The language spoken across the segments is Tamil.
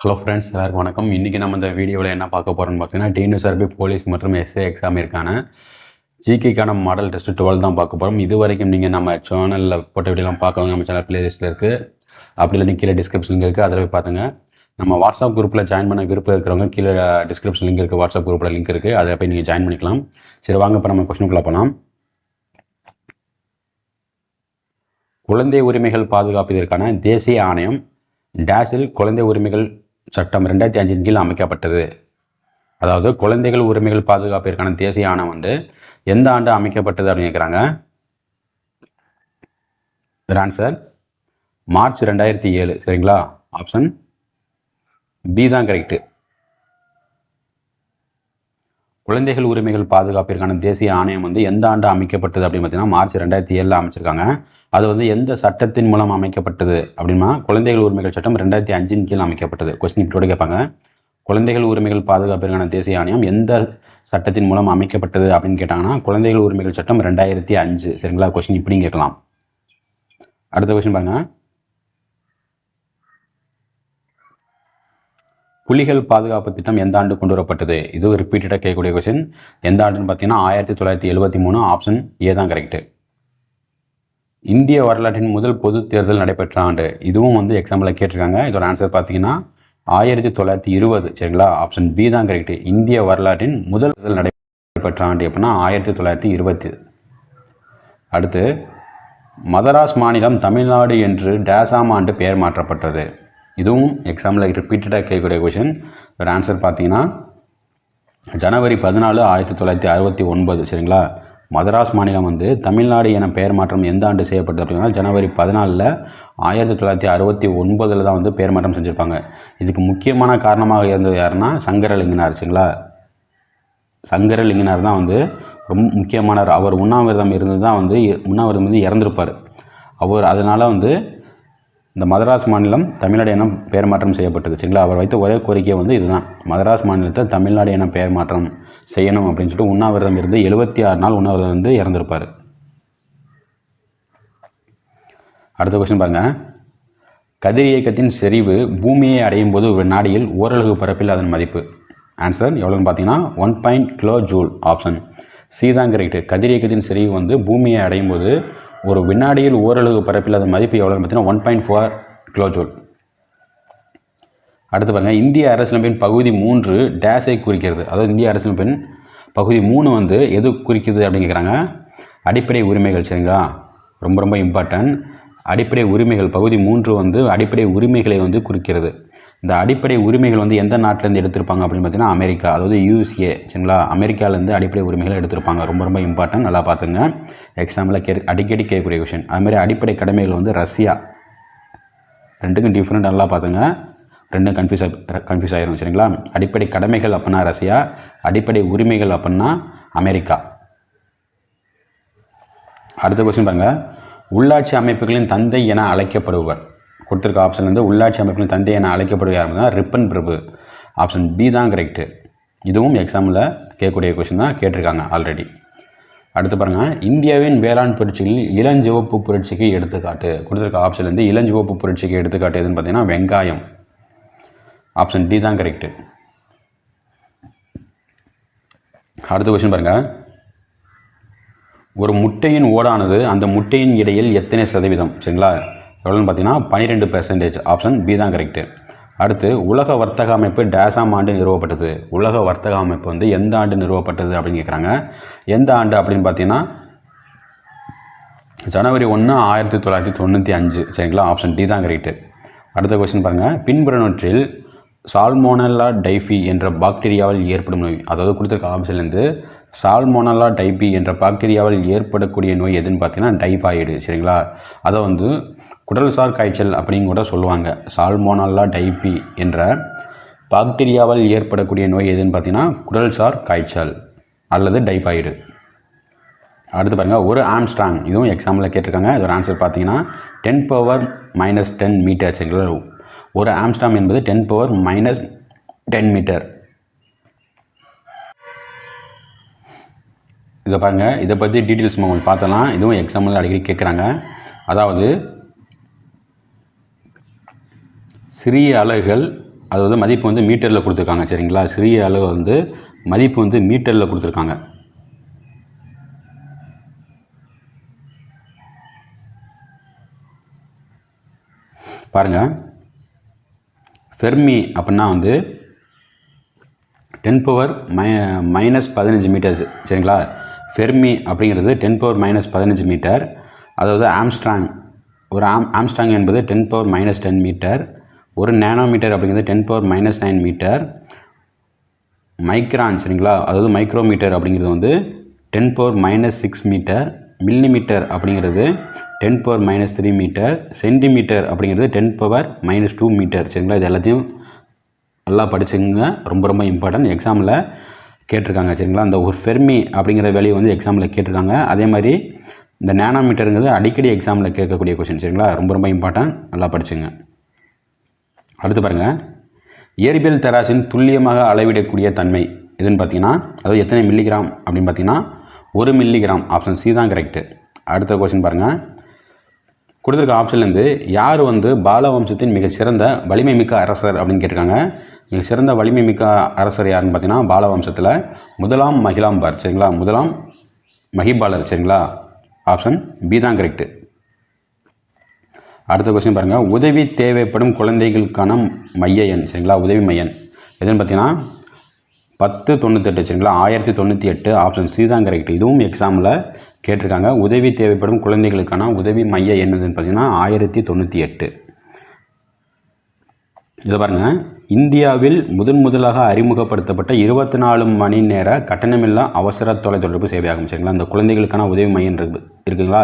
ஹலோ ஃப்ரெண்ட்ஸ் எல்லாருக்கும் வணக்கம். இன்றைக்கி நம்ம இந்த வீடியோவில் என்ன பார்க்க போகிறோம்னு பார்த்தீங்கன்னா டிஎன்எஸ்ஆர்பி போலீஸ் மற்றும் எஸ்ஏ எக்ஸாம் இருக்கான ஜிகேக்கான மாடல் டெஸ்ட் டுவெல் தான் பார்க்க போகிறோம் இது வரைக்கும் நீங்கள் நம்ம சேனலில் போட்ட வீடியோலாம் பார்க்கவங்க நம்ம சேனல் பிளேலிஸ்ட்டில் இருக்குது அப்படி இல்லை கீழே டிஸ்கிரிப்ஷன் இருக்குது அதில் போய் பார்த்துங்க நம்ம வாட்ஸ்அப் குரூப்பில் ஜாயின் பண்ண விருப்பம் இருக்கிறவங்க கீழே டிஸ்கிரிப்ஷன் லிங்க் இருக்குது வாட்ஸ்அப் குரூப்பில் லிங்க் இருக்குது அதில் போய் நீங்கள் ஜாயின் பண்ணிக்கலாம். சரி வாங்க இப்போ நம்ம கொஸ்டினுக்குள்ளே போகலாம் குழந்தை உரிமைகள் பாதுகாப்பதற்கான தேசிய ஆணையம் டேஷில் குழந்தை உரிமைகள் சட்டம் ரெண்டாயிரத்தி அஞ்சின் கீழ் அமைக்கப்பட்டது. அதாவது குழந்தைகள் உரிமைகள் பாதுகாப்பிற்கான தேசிய ஆணையம் வந்து எந்த ஆண்டு அமைக்கப்பட்டது அப்படின்னு கேட்குறாங்க ஆன்சர் மார்ச் ரெண்டாயிரத்தி ஏழு. சரிங்களா? ஆப்ஷன் பி தான் கரெக்டு குழந்தைகள் உரிமைகள் பாதுகாப்பிற்கான தேசிய ஆணையம் வந்து எந்த ஆண்டு அமைக்கப்பட்டது அப்படின்னு பார்த்தீங்கன்னா மார்ச் ரெண்டாயிரத்தி ஏழில் அமைச்சிருக்காங்க. அது வந்து எந்த சட்டத்தின் மூலம் அமைக்கப்பட்டது அப்படின்னா குழந்தைகள் உரிமைகள் சட்டம் ரெண்டாயிரத்தி அஞ்சின் கீழ் அமைக்கப்பட்டது. கொஸ்டின் இப்படி கேட்பாங்க. குழந்தைகள் உரிமைகள் பாதுகாப்பிற்கான தேசிய ஆணையம் எந்த சட்டத்தின் மூலம் அமைக்கப்பட்டது அப்படின்னு கேட்டாங்கன்னா குழந்தைகள் உரிமைகள் சட்டம் ரெண்டாயிரத்தி அஞ்சு. சரிங்களா? கொஸ்டின் இப்படியும் கேட்கலாம். அடுத்த கொஸ்டின் பாருங்க. புலிகள் பாதுகாப்பு திட்டம் எந்த ஆண்டு கொண்டு வரப்பட்டது இது ரிப்பீட்டடாக கேட்கக்கூடிய கொஸ்டின் எந்த ஆண்டுன்னு பார்த்தீங்கன்னா ஆயிரத்தி தொள்ளாயிரத்தி எழுபத்தி மூணு ஆப்ஷன் ஏ தான் கரெக்டு இந்திய வரலாற்றின் முதல் பொது தேர்தல் நடைபெற்ற ஆண்டு. இதுவும் வந்து எக்ஸாம்பிளில் கேட்டிருக்காங்க. இதோட ஆன்சர் பார்த்தீங்கன்னா ஆயிரத்தி தொள்ளாயிரத்தி இருபது சரிங்களா? ஆப்ஷன் பி தான் கரெக்ட் இந்திய வரலாற்றின் முதல் தேர்தல் நடைபெற்ற ஆண்டு எப்படின்னா ஆயிரத்தி தொள்ளாயிரத்தி இருபத்தி. அடுத்து மதராஸ் மாநிலம் தமிழ்நாடு என்று டேசாம் ஆண்டு பெயர் மாற்றப்பட்டது. இதுவும் எக்ஸாமில் ரிப்பீட்டடாக கேட்கக்கூடிய கொஷின் ஒரு ஆன்சர் பார்த்தீங்கன்னா ஜனவரி பதினாலு ஆயிரத்தி தொள்ளாயிரத்தி அறுபத்தி ஒன்பது சரிங்களா? மதராஸ் மாநிலம் வந்து தமிழ்நாடு என பெயர் மாற்றம் எந்த ஆண்டு செய்யப்பட்டது அப்படின்னா ஜனவரி பதினாலில் ஆயிரத்தி தொள்ளாயிரத்தி அறுபத்தி ஒன்பதில் தான் வந்து பெயர் மாற்றம் செஞ்சுருப்பாங்க. இதுக்கு முக்கியமான காரணமாக இருந்தது யாருன்னா சங்கரலிங்கனார் சரிங்களா? சங்கரலிங்கனார் தான் வந்து ரொம்ப முக்கியமானவர். அவர் உண்ணாவிரதம் இருந்து தான் வந்து உண்ணாவிரதம் வந்து இறந்துருப்பார். அவர் அதனால் வந்து இந்த மதராஸ் மாநிலம் தமிழ்நாடு என பெயர் மாற்றம் செய்யப்பட்டது சரிங்களா? அவர் வைத்த ஒரே கோரிக்கை வந்து இதுதான். மதராஸ் மாநிலத்தில் தமிழ்நாடு என பெயர் மாற்றம் செய்யணும் அப்படின்னு சொல்லிட்டு உண்ணாவிரதம் இருந்து எழுபத்தி ஆறு நாள் உண்ணாவிரதம் வந்து இறந்துருப்பார். அடுத்த கொஸ்டின் பாருங்கள் கதிர் இயக்கத்தின் செறிவு பூமியை அடையும் போது ஒரு நாடியில் ஓரளவு பரப்பில் அதன் மதிப்பு. ஆன்சர் எவ்வளோன்னு பார்த்தீங்கன்னா one point kilo joule option C தான் கரெக்ட் கதிர் இயக்கத்தின் செறிவு வந்து பூமியை அடையும் போது ஒரு வினாடியில் ஓரளவு பரப்பில் அதன் மதிப்பு எவ்வளோன்னு பார்த்தீங்கன்னா one point four kilo joule அடுத்து பாருங்கள் இந்திய அரசியலமைப்பின் பகுதி மூன்று டேஸை குறிக்கிறது. அதாவது இந்திய அரசியலமைப்பின் பகுதி மூணு வந்து எது குறிக்குது அப்படின்னு கேட்குறாங்க அடிப்படை உரிமைகள் சரிங்களா? ரொம்ப ரொம்ப இம்பார்ட்டன்ட் அடிப்படை உரிமைகள் பகுதி மூன்று வந்து அடிப்படை உரிமைகளை வந்து குறிக்கிறது. இந்த அடிப்படை உரிமைகள் வந்து எந்த நாட்டிலேருந்து எடுத்திருப்பாங்க அப்படின்னு பார்த்தீங்கன்னா அமெரிக்கா அதாவது யூஎஸ்ஏ சரிங்களா? அமெரிக்காவிலேருந்து அடிப்படை உரிமைகள் எடுத்திருப்பாங்க. ரொம்ப ரொம்ப இம்பார்ட்டன்ட் நல்லா பார்த்துங்க. எக்ஸாமில் கே அடிக்கடி கேட்கக்கூடிய கொஷின் அதுமாதிரி அடிப்படை கடமைகள் வந்து ரஷ்யா. ரெண்டுக்கும் டிஃப்ரெண்ட் நல்லா பார்த்துங்க. ரெண்டும் கன்ஃபியூஸ் கன்ஃபியூஸ் ஆகிரும் சரிங்களா? அடிப்படை கடமைகள் அப்படின்னா ரஷ்யா அடிப்படை உரிமைகள் அப்படின்னா அமெரிக்கா. அடுத்த கொஸ்டின் பாருங்கள் உள்ளாட்சி அமைப்புகளின் தந்தை என அழைக்கப்படுவர் கொடுத்துருக்க ஆப்ஷன் வந்து உள்ளாட்சி அமைப்புகளின் தந்தை என அழைக்கப்படுவார் அப்படின்னா ரிப்பன் பிரபு ஆப்ஷன் பி தான் கரெக்டு இதுவும் எக்ஸாமில் கேட்கக்கூடிய கொஸ்டின் தான் கேட்டிருக்காங்க ஆல்ரெடி அடுத்து பாருங்கள் இந்தியாவின் வேளாண் புரட்சிகளில் இளஞ்சிவப்பு புரட்சிக்கு எடுத்துக்காட்டு. கொடுத்துருக்க ஆப்ஷன் வந்து இளஞ்சிவப்பு புரட்சிக்கு எடுத்துக்காட்டு எதுன்னு பார்த்தீங்கன்னா வெங்காயம். ஆப்ஷன் டி தான் கரெக்டு அடுத்த கொஸ்டின் பாருங்கள் ஒரு முட்டையின் ஓடானது அந்த முட்டையின் இடையில் எத்தனை சதவீதம்? சரிங்களா? எவ்வளோன்னு பார்த்தீங்கன்னா பன்னிரெண்டு பெர்சன்டேஜ் ஆப்ஷன் பி தான் கரெக்டு அடுத்து உலக வர்த்தக அமைப்பு டேசாம் ஆண்டு நிறுவப்பட்டது. உலக வர்த்தக அமைப்பு வந்து எந்த ஆண்டு நிறுவப்பட்டது அப்படின்னு கேட்குறாங்க எந்த ஆண்டு அப்படின்னு பார்த்தீங்கன்னா ஜனவரி ஒன்று ஆயிரத்தி தொள்ளாயிரத்தி தொண்ணூற்றி அஞ்சு. சரிங்களா? ஆப்ஷன் டி தான் கரெக்டு அடுத்த கொஸ்டின் பாருங்கள் பின்புறநூற்றில் சால்மோனல்லா டைஃபி என்ற பாக்டீரியாவில் ஏற்படும் நோய் அதாவது கொடுத்துருக்க ஆப்ஷன்லேருந்து சால்மோனல்லா டைபி என்ற பாக்டீரியாவில் ஏற்படக்கூடிய நோய் எதுன்னு பார்த்தீங்கன்னா டைபாய்டு சரிங்களா? அதை வந்து குடல்சார் காய்ச்சல் அப்படின்னு கூட சொல்லுவாங்க. சால்மோனல்லா டைபி என்ற பாக்டீரியாவால் ஏற்படக்கூடிய நோய் எதுன்னு பார்த்தீங்கன்னா குடல்சார் காய்ச்சல் அல்லது டைபாய்டு அடுத்து பாருங்கள் ஒரு ஆம்ஸ்ட்ராங் இதுவும் எக்ஸாம்பிளில் கேட்டிருக்காங்க. இதோட ஆன்சர் பார்த்தீங்கன்னா ten power minus ten metre சரிங்களா? ஒரு ஆம்ஸ்டாம் என்பது ten power minus ten metre இதை பாருங்கள் இதை பற்றி டீட்டெயில்ஸ் உங்களுக்கு பார்த்தலாம் இதுவும் எக்ஸாம்பிள் அடிக்கடி கேட்குறாங்க அதாவது சிறிய அலகுகள் அதாவது மதிப்பு வந்து மீட்டரில் கொடுத்துருக்காங்க சரிங்களா? சிறிய அளவு வந்து மதிப்பு வந்து மீட்டரில் கொடுத்துருக்காங்க. பாருங்கள் ஃபெர்மி அப்படின்னா வந்து டென் பவர் மை மைனஸ் பதினஞ்சு மீட்டர்ஸ் சரிங்களா? ஃபெர்மி அப்படிங்கிறது டென் பவர் மைனஸ் பதினஞ்சு மீட்டர் அதாவது ஆம்ஸ்ட்ராங் ஒரு ஆம் ஆம்ஸ்ட்ராங் என்பது ten power minus ten metre ஒரு நேனோமீட்டர் அப்படிங்கிறது ten power minus nine metre micron சரிங்களா? அதாவது மைக்ரோமீட்டர் அப்படிங்கிறது வந்து ten power minus six metre millimetre அப்படிங்கிறது ten power minus three metre centimetre அப்படிங்கிறது ten power minus two metre சரிங்களா? இது எல்லாத்தையும் நல்லா படிச்சுங்க ரொம்ப ரொம்ப இம்பார்ட்டன்ட் எக்ஸாமில் கேட்டிருக்காங்க. சரிங்களா? அந்த ஒரு ஃபெர்மி அப்படிங்கிற வேலையை வந்து எக்ஸாமில் கேட்டிருக்காங்க. அதே மாதிரி இந்த நேனோமீட்டருங்கிறது அடிக்கடி எக்ஸாமில் கேட்கக்கூடிய கொஷின் சரிங்களா? ரொம்ப ரொம்ப இம்பார்ட்டன்ட் நல்லா படிச்சுங்க அடுத்து பாருங்கள் இயற்பியல் தராசின் துல்லியமாக அளவிடக்கூடிய தன்மை எதுன்னு பார்த்தீங்கன்னா அதாவது எத்தனை மில்லிகிராம் அப்படின்னு பார்த்தீங்கன்னா ஒரு மில்லிகிராம் ஆப்ஷன் சி தான் கரெக்டு அடுத்த கொஷின் பாருங்கள் கொடுத்துருக்க ஆப்ஷன்லேருந்து யார் வந்து பாலவம்சத்தின் மிகச்சிறந்த வலிமை மிக்க அரசர் அப்படின்னு கேட்டிருக்காங்க. மிக சிறந்த வலிமை மிக்க அரசர் யாருன்னு பார்த்தீங்கன்னா பாலவம்சத்தில் முதலாம் மகிழாம்பார் சரிங்களா? முதலாம் மகிபாலர் சரிங்களா? ஆப்ஷன் பி தான் கரெக்டு அடுத்த கொஸ்டின் பாருங்கள் உதவி தேவைப்படும் குழந்தைகளுக்கான மைய எண் சரிங்களா? உதவி மையன் எதுன்னு பார்த்தீங்கன்னா பத்து தொண்ணூத்தெட்டு சரிங்களா ஆயிரத்தி தொண்ணூற்றி எட்டு ஆப்ஷன் சி தான் கரெக்ட் இதுவும் எக்ஸாமில் கேட்டிருக்காங்க. உதவி தேவைப்படும் குழந்தைகளுக்கான உதவி மைய என்னதுன்னு பார்த்தீங்கன்னா ஆயிரத்தி தொண்ணூற்றி எட்டு இதை பாருங்கள் இந்தியாவில் முதன் முதலாக அறிமுகப்படுத்தப்பட்ட இருபத்தி நாலு மணி நேர கட்டணமில்லா அவசர தொலைத்தொடர்பு சேவையாகும் சரிங்களா அந்த குழந்தைகளுக்கான உதவி மையம் இருக்குங்களா?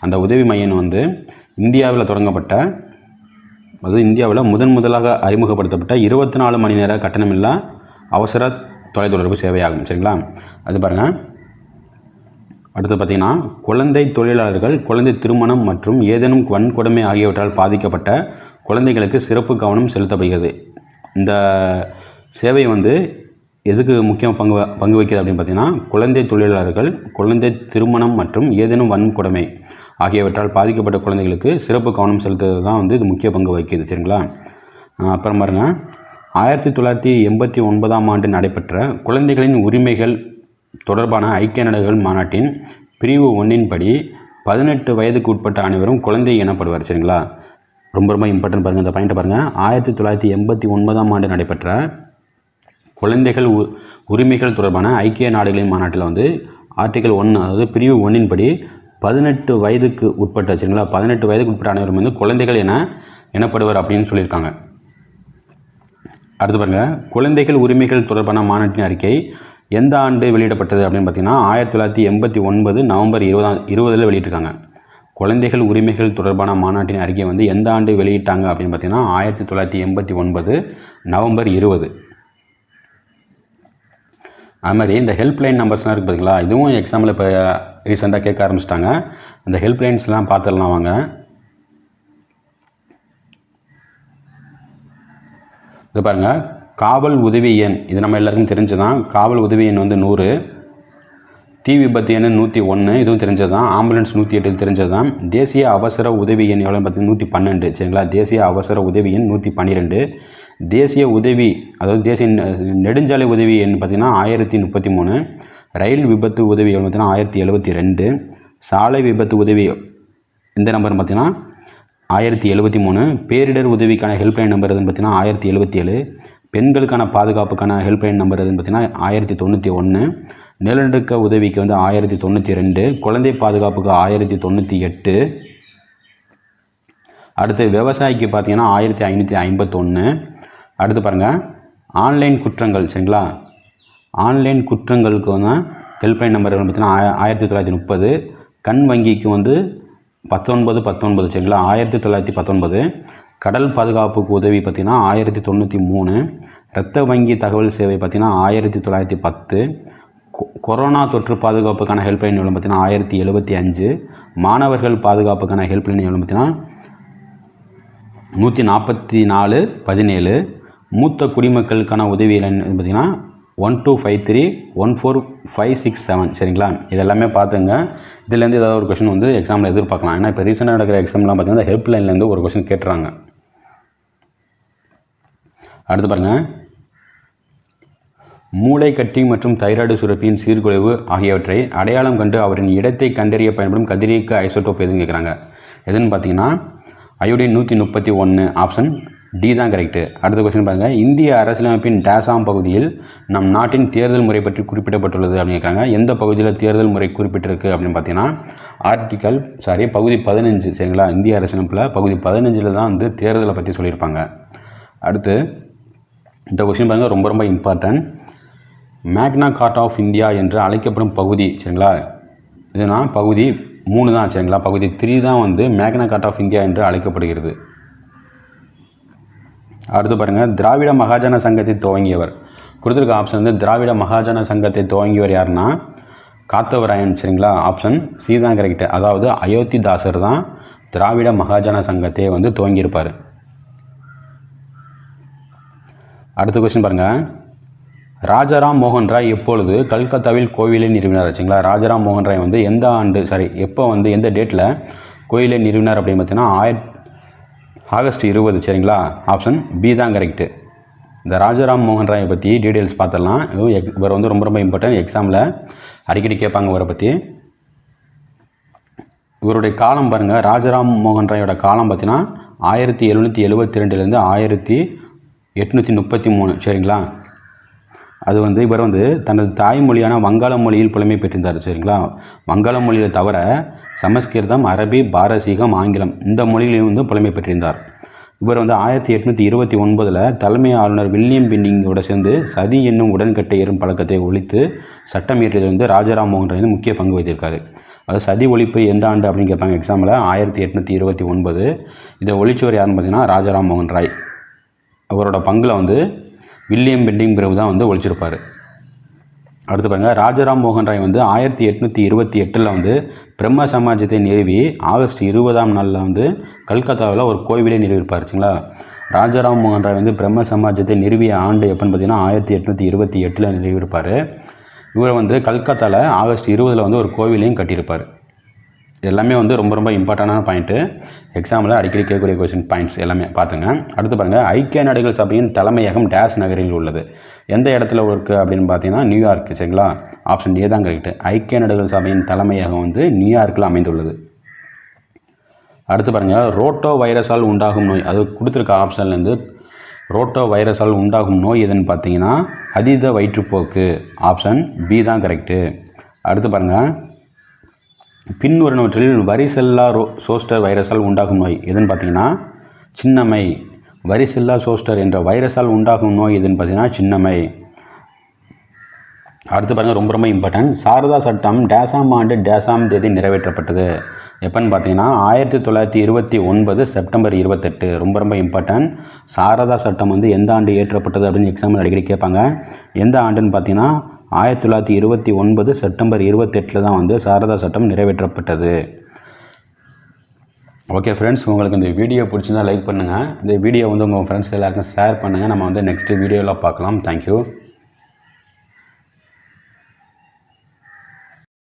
அந்த உதவி மையம் வந்து இந்தியாவில் தொடங்கப்பட்ட அதாவது இந்தியாவில் முதன் முதலாக அறிமுகப்படுத்தப்பட்ட இருபத்தி நாலு மணி நேர கட்டணமில்லா அவசர தொலைத்தொடர்பு சேவையாகும். சரிங்களா? அது பாருங்கள் அடுத்து பார்த்தீங்கன்னா குழந்தை தொழிலாளர்கள் குழந்தை திருமணம் மற்றும் ஏதேனும் வன்கொடுமை ஆகியவற்றால் பாதிக்கப்பட்ட குழந்தைகளுக்கு சிறப்பு கவனம் செலுத்தப்படுகிறது. இந்த சேவை வந்து எதுக்கு முக்கிய பங்கு பங்கு வைக்கிறது அப்படின்னு பார்த்தீங்கன்னா குழந்தை தொழிலாளர்கள் குழந்தை திருமணம் மற்றும் ஏதேனும் வன்கொடுமை ஆகியவற்றால் பாதிக்கப்பட்ட குழந்தைகளுக்கு சிறப்பு கவனம் செலுத்துறது தான் வந்து இது முக்கிய பங்கு வகிக்குது. சரிங்களா? அப்புறம் பாருங்கள் ஆயிரத்தி தொள்ளாயிரத்தி எண்பத்தி ஒன்பதாம் ஆண்டு நடைபெற்ற குழந்தைகளின் உரிமைகள் தொடர்பான ஐக்கிய நாடுகள் மாநாட்டின் பிரிவு ஒன்றின்படி பதினெட்டு வயதுக்கு உட்பட்ட அனைவரும் குழந்தை எனப்படுவார் சரிங்களா? ரொம்ப ரொம்ப இம்பார்ட்டன்ட் பாருங்கள் இந்த பாயிண்ட்டை பாருங்கள் ஆயிரத்தி தொள்ளாயிரத்தி எண்பத்தி ஒன்பதாம் ஆண்டு நடைபெற்ற குழந்தைகள் உ உரிமைகள் தொடர்பான ஐக்கிய நாடுகளின் மாநாட்டில் வந்து ஆர்டிகல் ஒன்று அதாவது பிரிவு ஒன்றின்படி பதினெட்டு வயதுக்கு உட்பட்ட சரிங்களா? பதினெட்டு வயதுக்கு உட்பட்ட அனைவரும் வந்து குழந்தைகள் என எனப்படுவர் அப்படின்னு சொல்லியிருக்காங்க. அடுத்து பாருங்கள் குழந்தைகள் உரிமைகள் தொடர்பான மாநாட்டின் அறிக்கை எந்த ஆண்டு வெளியிடப்பட்டது அப்படின்னு பார்த்தீங்கன்னா ஆயிரத்தி தொள்ளாயிரத்தி எண்பத்தி ஒன்பது நவம்பர் இருபதாம் இருபதில் வெளியிட்டிருக்காங்க. குழந்தைகள் உரிமைகள் தொடர்பான மாநாட்டின் அறிக்கை வந்து எந்த ஆண்டு வெளியிட்டாங்க அப்படின்னு பார்த்தீங்கன்னா ஆயிரத்தி தொள்ளாயிரத்தி எண்பத்தி ஒன்பது நவம்பர் இருபது. அது மாதிரி இந்த ஹெல்ப்லைன் நம்பர்ஸ்லாம் இருக்குது பார்த்தீங்களா இதுவும் எக்ஸாமில் இப்போ ரீசெண்டாக கேட்க ஆரம்பிச்சிட்டாங்க. அந்த ஹெல்ப்லைன்ஸ்லாம் பார்த்துடலாம் வாங்க. இது பாருங்கள் காவல் உதவி எண். இது நம்ம எல்லாருக்கும் தெரிஞ்சுதான். காவல் உதவி எண் வந்து நூறு. தீ விபத்து எண் நூற்றி ஒன்று இதுவும் தெரிஞ்சது தான் ஆம்புலன்ஸ் நூற்றி எட்டு தெரிஞ்சது தான் தேசிய அவசர உதவி எண் எவ்வளோன்னு பார்த்தீங்கன்னா நூற்றி பன்னெண்டு. சரிங்களா? தேசிய அவசர உதவி எண் நூற்றி பன்னிரெண்டு. தேசிய உதவி அதாவது தேசிய நெ- நெடுஞ்சாலை உதவி எண் பார்த்தீங்கன்னா ஆயிரத்தி முப்பத்தி மூணு. ரயில் விபத்து உதவி எவ்வளோ பார்த்தீங்கன்னா ஆயிரத்தி எழுபத்தி ரெண்டு. சாலை விபத்து உதவி இந்த நம்பர் பார்த்திங்கன்னா ஆயிரத்தி எழுபத்தி மூணு பேரிடர் உதவிக்கான ஹெல்ப்லைன் நம்பர் எதுன்னு பார்த்தீங்கன்னா ஆயிரத்தி எழுபத்தி ஏழு. பெண்களுக்கான பாதுகாப்புக்கான ஹெல்ப்லைன் நம்பர் எதுன்னு பார்த்தீங்கன்னா ஆயிரத்தி தொண்ணூற்றி ஒன்று. நிலநடுக்க உதவிக்கு வந்து ஆயிரத்தி தொண்ணூற்றி ரெண்டு. குழந்தை பாதுகாப்புக்கு ஆயிரத்தி தொண்ணூற்றி எட்டு. அடுத்து விவசாயிக்கு பார்த்தீங்கன்னா ஆயிரத்தி ஐநூற்றி ஐம்பத்தொன்று அடுத்து பாருங்கள் ஆன்லைன் குற்றங்கள் சரிங்களா? ஆன்லைன் குற்றங்களுக்கு வந்து ஹெல்ப்லைன் நம்பர் பார்த்தீங்கன்னா ஆயிரத்தி தொள்ளாயிரத்தி முப்பது. கண் வங்கிக்கு வந்து பத்தொன்பது பத்தொன்பது சரிங்களா? ஆயிரத்தி தொள்ளாயிரத்தி பத்தொன்பது. கடல் பாதுகாப்புக்கு உதவி பார்த்தீங்கன்னா ஆயிரத்தி தொண்ணூற்றி மூணு. இரத்த வங்கி தகவல் சேவை பார்த்தீங்கன்னா ஆயிரத்தி தொள்ளாயிரத்தி பத்து. கொ- கொரோனா தொற்று பாதுகாப்புக்கான ஹெல்ப்லைன் எவ்வளோ பார்த்தீங்கன்னா ஆயிரத்தி எழுபத்தி அஞ்சு. மாணவர்கள் பாதுகாப்புக்கான ஹெல்ப்லைன் எவ்வளோ பார்த்தீங்கன்னா நூற்றி நாற்பத்தி நாலு பதினேழு. மூத்த குடிமக்களுக்கான உதவி பார்த்திங்கன்னா பார்த்தீங்கன்னா one two five three one four five six seven சரிங்களா? இதெல்லாமே பார்த்துங்க. இதுலேருந்து ஏதாவது ஒரு கொஷின் வந்து எக்ஸாமில் எதிர்பார்க்கலாம். ஏன்னா இப்போ ரீசெண்டாக நடக்கிற எக்ஸாம்லாம் பார்த்தீங்கன்னா ஹெல்ப் லைன்லேருந்து ஒரு கொஷின் கேட்டுறாங்க. அடுத்து பாருங்கள் மூளை கட்டி மற்றும் தைராய்டு சுரப்பியின் சீர்குலைவு ஆகியவற்றை அடையாளம் கண்டு அவரின் இடத்தை கண்டறிய பயன்படும் கதிரியக்க ஐசோட்டோப் எதுன்னு கேட்குறாங்க எதுன்னு பார்த்தீங்கன்னா அயோடின் நூற்றி முப்பத்தி ஒன்று ஆப்ஷன் டி தான் கரெக்டு அடுத்த கொஸ்டின் பாருங்கள் இந்திய அரசியலமைப்பின் டேசாம் பகுதியில் நம் நாட்டின் தேர்தல் முறை பற்றி குறிப்பிடப்பட்டுள்ளது அப்படின்னு கேட்குறாங்க. எந்த பகுதியில் தேர்தல் முறை குறிப்பிட்டிருக்கு அப்படின்னு பார்த்தீங்கன்னா ஆர்டிக்கல் சாரி பகுதி பதினஞ்சு சரிங்களா? இந்திய அரசியலமைப்பில் பகுதி பதினஞ்சில் தான் வந்து தேர்தலை பற்றி சொல்லியிருப்பாங்க. அடுத்து இந்த கொஸ்டின் பாருங்கள் ரொம்ப ரொம்ப important Magna Carta of India என்று அழைக்கப்படும் பகுதி சரிங்களா? இதுனா பகுதி மூணு தான் சரிங்களா? பகுதி த்ரீ தான் வந்து மேக்னா கார்ட் ஆஃப் இந்தியா என்று அழைக்கப்படுகிறது. அடுத்து பாருங்கள் திராவிட மகாஜன சங்கத்தை துவங்கியவர். கொடுத்துருக்க ஆப்ஷன் வந்து திராவிட மகாஜன சங்கத்தை துவங்கியவர் யாருன்னா காத்தவராயன் சரிங்களா? ஆப்ஷன் சி தான் கரெக்ட் அதாவது அயோத்திதாசர் தான் திராவிட மகாஜன சங்கத்தை வந்து துவங்கியிருப்பார். அடுத்த கொஸ்டின் பாருங்கள் ராஜாராம் மோகன் ராய் எப்பொழுது கல்கத்தாவில் கோவிலை நிறுவினார் ஆச்சுங்களா ராஜாராம் மோகன் ராய் வந்து எந்த ஆண்டு சாரி எப்போ வந்து எந்த டேட்டில் கோயிலை நிறுவினார் அப்படின்னு பார்த்தீங்கன்னா ஆயிரத் ஆகஸ்ட் இருபது சரிங்களா? ஆப்ஷன் பி தான் கரெக்டு இந்த ராஜாராம் மோகன் ராயை பற்றி டீட்டெயில்ஸ் பார்த்துடலாம். எக் இவர் வந்து ரொம்ப ரொம்ப இம்பார்ட்டன்ட் எக்ஸாமில் அடிக்கடி கேட்பாங்க இவரை பற்றி இவருடைய காலம் பாருங்கள் ராஜாராம் மோகன் ராயோட காலம் பார்த்தீங்கன்னா ஆயிரத்தி எழுநூற்றி எழுபத்தி ரெண்டுலேருந்து ஆயிரத்தி எட்நூற்றி முப்பத்தி மூணு சரிங்களா? அது வந்து இவர் வந்து தனது தாய்மொழியான வங்காள மொழியில் புலமை பெற்றிருந்தார் சரிங்களா? வங்காள மொழியில் தவிர சமஸ்கிருதம் அரபி பாரசீகம் ஆங்கிலம் இந்த மொழிகளையும் வந்து புலமை பெற்றிருந்தார். இவர் வந்து ஆயிரத்தி எட்நூற்றி இருபத்தி ஒன்பதில் தலைமை ஆளுநர் வில்லியம் பின்னிங்கோட சேர்ந்து சதி என்னும் உடன்கட்டை ஏறும் பழக்கத்தை ஒழித்து சட்டம் இயற்றியதில் வந்து ராஜாராம் மோகன் வந்து முக்கிய பங்கு வகித்திருக்காரு. அது சதி ஒழிப்பு எந்த ஆண்டு அப்படின்னு கேட்பாங்க எக்ஸாமில் ஆயிரத்தி எட்நூற்றி இருபத்தி ஒன்பது. இதை ஒழிச்சவர் யாருன்னு பார்த்தீங்கன்னா ராஜாராம் மோகன் ராய். அவரோட பங்கில் வந்து வில்லியம் பெண்டிங் பிரபு தான் வந்து ஒழிச்சிருப்பார். அடுத்து பாருங்கள் ராஜாராம் மோகன் ராய் வந்து ஆயிரத்தி எட்நூற்றி இருபத்தி எட்டில் வந்து பிரம்ம சமாஜத்தை நிறுவி ஆகஸ்ட் இருபதாம் நாளில் வந்து கல்கத்தாவில் ஒரு கோவிலை நிறுவியிருப்பார் சரிங்களா? ராஜாராம் மோகன் ராய் வந்து பிரம்ம சமாஜத்தை நிறுவிய ஆண்டு எப்போன்னு பார்த்தீங்கன்னா ஆயிரத்தி எட்நூற்றி இருபத்தி எட்டில் நிறுவியிருப்பார். இவர் வந்து கல்கத்தாவில் ஆகஸ்ட் இருபதில் வந்து ஒரு கோவிலையும் கட்டியிருப்பார். எல்லாமே வந்து ரொம்ப ரொம்ப இம்பார்ட்டண்டான பாயிண்ட்டு எக்ஸாமில் அடிக்கடி கேட்கக்கூடிய கொஸ்டின் பாயிண்ட்ஸ் எல்லாமே. பார்த்துங்க அடுத்து பாருங்கள் ஐக்கிய நாடுகள் சபையின் தலைமையகம் டேஸ் நகரில் உள்ளது. எந்த இடத்துல இருக்குது அப்படின்னு பார்த்தீங்கன்னா நியூயார்க் சரிங்களா? ஆப்ஷன் ஏ தான் கரெக்ட் ஐக்கிய நாடுகள் சபையின் தலைமையகம் வந்து நியூயார்க்கில் அமைந்துள்ளது. அடுத்து பாருங்கள் ரோட்டோ வைரஸால் உண்டாகும் நோய். அது கொடுத்துருக்க ஆப்ஷன்லேருந்து ரோட்டோ வைரஸால் உண்டாகும் நோய் எதுன்னு பார்த்தீங்கன்னா அதீத வயிற்றுப்போக்கு. ஆப்ஷன் பி தான் கரெக்டு அடுத்து பாருங்கள் பின்வருவனவற்றில் வரிசெல்லா ரோ சோஸ்டர் வைரஸால் உண்டாகும் நோய் எதுன்னு பார்த்தீங்கன்னா சின்னம்மை. வரிசில்லா சோஸ்டர் என்ற வைரஸால் உண்டாகும் நோய் எதுன்னு பார்த்தீங்கன்னா சின்னமை அடுத்து பாருங்கள் ரொம்ப ரொம்ப இம்பார்ட்டன்ட் சாரதா சட்டம் டேசாம் ஆண்டு டேசாம் தேதி நிறைவேற்றப்பட்டது. எப்போன்னு பார்த்தீங்கன்னா ஆயிரத்தி தொள்ளாயிரத்தி இருபத்தி ஒன்பது செப்டம்பர் இருபத்தெட்டு. ரொம்ப ரொம்ப இம்பார்ட்டன்ட் சாரதா சட்டம் வந்து எந்த ஆண்டு இயற்றப்பட்டது அப்படின்னு எக்ஸாம்பிள் அடிக்கடி கேட்பாங்க. எந்த ஆண்டுன்னு பார்த்தீங்கன்னா ஆயிரத்தி தொள்ளாயிரத்தி இருபத்தி ஒன்பது செப்டம்பர் இருபத்தெட்டில் தான் வந்து சாரதா சட்டம் நிறைவேற்றப்பட்டது. ஓகே ஃப்ரெண்ட்ஸ் உங்களுக்கு இந்த வீடியோ பிடிச்சிருந்தா லைக் பண்ணுங்கள் இந்த வீடியோ வந்து உங்கள் ஃப்ரெண்ட்ஸ் எல்லாருக்கும் ஷேர் பண்ணுங்கள் நம்ம வந்து நெக்ஸ்ட் வீடியோவில் பார்க்கலாம். தேங்க்யூ